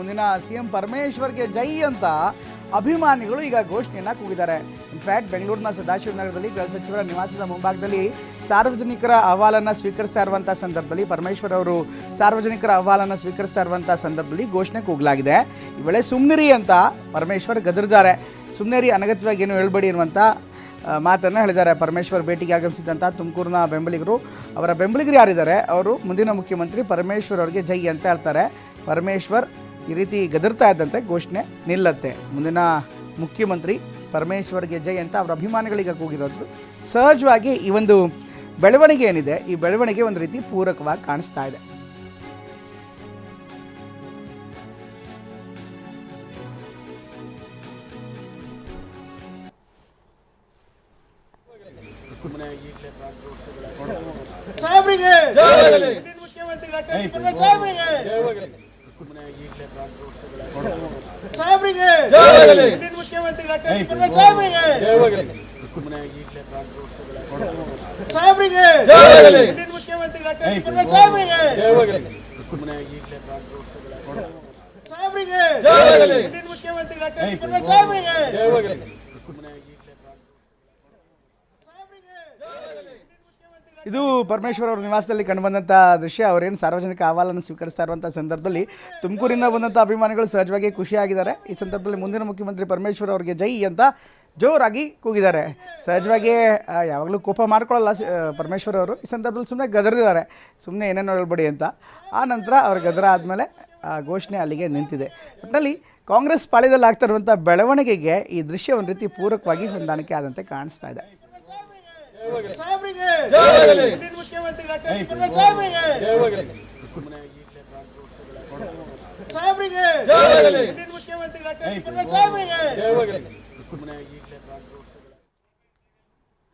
ಮುಂದಿನ ಸಿಎಂ ಪರಮೇಶ್ವರ್ಗೆ ಜೈ ಅಂತ ಅಭಿಮಾನಿಗಳು ಈಗ ಘೋಷಣೆಯನ್ನ ಕೂಗಿದ್ದಾರೆ. ಇನ್ಫ್ಯಾಕ್ಟ್ ಬೆಂಗಳೂರಿನ ಸದಾಶಿವನಗರದಲ್ಲಿ ಗೃಹ ಸಚಿವರ ನಿವಾಸದ ಮುಂಭಾಗದಲ್ಲಿ ಸಾರ್ವಜನಿಕರ ಅಹವಾಲನ್ನು ಸ್ವೀಕರಿಸ್ತಾ ಇರುವಂತಹ ಸಂದರ್ಭದಲ್ಲಿ ಪರಮೇಶ್ವರ್ ಅವರು ಸಾರ್ವಜನಿಕರ ಅಹವಾಲನ್ನು ಸ್ವೀಕರಿಸ್ತಾ ಇರುವಂತಹ ಸಂದರ್ಭದಲ್ಲಿ ಘೋಷಣೆ ಕೂಗಲಾಗಿದೆ. ಈ ವೇಳೆ ಸುಮ್ನಿರಿ ಅಂತ ಪರಮೇಶ್ವರ್ ಗದರಿದ್ದಾರೆ. ಸುಮ್ನಿರಿ, ಅನಗತ್ಯವಾಗಿ ಏನು ಹೇಳ್ಬೇಡಿ ಅನ್ನುವಂಥ ಮಾತನ್ನು ಹೇಳಿದ್ದಾರೆ. ಪರಮೇಶ್ವರ್ ಭೇಟಿಗೆ ಆಗಮಿಸಿದಂಥ ತುಮಕೂರಿನ ಬೆಂಬಲಿಗರು. ಅವರ ಬೆಂಬಲಿಗರು ಯಾರಿದ್ದಾರೆ? ಅವರು ಮುಂದಿನ ಮುಖ್ಯಮಂತ್ರಿ ಪರಮೇಶ್ವರ್ ಅವರಿಗೆ ಜೈ ಅಂತ ಹೇಳ್ತಾರೆ. ಪರಮೇಶ್ವರ್ ಈ ರೀತಿ ಗದರ್ತಾ ಇದ್ದಂತೆ ಘೋಷಣೆ ನಿಲ್ಲತ್ತೆ. ಮುಂದಿನ ಮುಖ್ಯಮಂತ್ರಿ ಪರಮೇಶ್ವರ್ ಜೈ ಅಂತ ಅವರ ಅಭಿಮಾನಿಗಳಿಗೆ ಕೂಗಿರೋದು. ಸಹಜವಾಗಿ ಈ ಒಂದು ಬೆಳವಣಿಗೆ ಏನಿದೆ ಈ ಬೆಳವಣಿಗೆ ಒಂದು ರೀತಿ ಪೂರಕವಾಗಿ ಕಾಣಿಸ್ತಾ ಇದೆ. ಸಾಹೇಬ್ರಿಗೆ! ಮುಖ್ಯಮಂತ್ರಿ ಸಾಹೇಬ್ರಿಗೆ ಸಾಹೇಬ್ರಿಗೆ ಮುಂದಿನ ಮುಖ್ಯಮಂತ್ರಿ ಅಟಲ್ ಬಿಹಾರಿ ಸಾಹೇಬ್ರಿಗೆ ಸಾಹೇಬ್ರಿಗೆ ಮುಂದಿನ ಮುಖ್ಯಮಂತ್ರಿ ಅಟಲ್ ಬಿಹಾರಿ ಸಾಹೇಬ್ರಿಗೆ ಸಾಹೇಬ್ರಿಗೆ ಮುಂದಿನ ಮುಖ್ಯಮಂತ್ರಿ ಅಟಲ್ ಬಿಹಾರಿ ಸಾಹೇಬ್ರಿಗೆ ಇದು ಪರಮೇಶ್ವರ್ ಅವರ ನಿವಾಸದಲ್ಲಿ ಕಂಡುಬಂದಂಥ ದೃಶ್ಯ. ಅವರೇನು ಸಾರ್ವಜನಿಕ ಅಹವಾಲನ್ನು ಸ್ವೀಕರಿಸ್ತಾ ಇರುವಂಥ ಸಂದರ್ಭದಲ್ಲಿ ತುಮಕೂರಿಂದ ಬಂದಂಥ ಅಭಿಮಾನಿಗಳು ಸಹಜವಾಗಿ ಖುಷಿಯಾಗಿದ್ದಾರೆ. ಈ ಸಂದರ್ಭದಲ್ಲಿ ಮುಂದಿನ ಮುಖ್ಯಮಂತ್ರಿ ಪರಮೇಶ್ವರ್ ಅವರಿಗೆ ಜೈ ಅಂತ ಜೋರಾಗಿ ಕೂಗಿದ್ದಾರೆ. ಸಹಜವಾಗಿ ಯಾವಾಗಲೂ ಕೋಪ ಮಾಡ್ಕೊಳ್ಳಲ್ಲ ಪರಮೇಶ್ವರ್ ಅವರು. ಈ ಸಂದರ್ಭದಲ್ಲಿ ಸುಮ್ಮನೆ ಗದರಿದ್ದಾರೆ. ಸುಮ್ಮನೆ ಏನೇನೋ ಹೇಳ್ಬೇಡಿ ಅಂತ. ಆ ನಂತರ ಅವ್ರ ಗದರ ಆದಮೇಲೆ, ಆ, ಘೋಷಣೆ ಅಲ್ಲಿಗೆ ನಿಂತಿದೆ. ಒಟ್ಟಿನಲ್ಲಿ ಕಾಂಗ್ರೆಸ್ ಪಾಳ್ಯದಲ್ಲಿ ಆಗ್ತಾ ಇರುವಂಥ ಬೆಳವಣಿಗೆಗೆ ಈ ದೃಶ್ಯ ಒಂದು ರೀತಿ ಪೂರಕವಾಗಿ ಹೊಂದಾಣಿಕೆ ಆದಂತೆ ಕಾಣಿಸ್ತಾ ಇದೆ. ಸಾಹೇಬ್ರಿಗೆ ಮುಂದಿನ ಮುಖ್ಯಮಂತ್ರಿ ಅಟಲ್ ಬಿಹಾರಿ ಸಾಹೇಬ್ರಿಗೆ ಸಾಹೇಬ್ರಿಗೆ ಮುಂದಿನ ಮುಖ್ಯಮಂತ್ರಿ ಅಟಲ್ ಬಿಹಾರಿ ಸಾಹೇಬ್ರಿಗೆ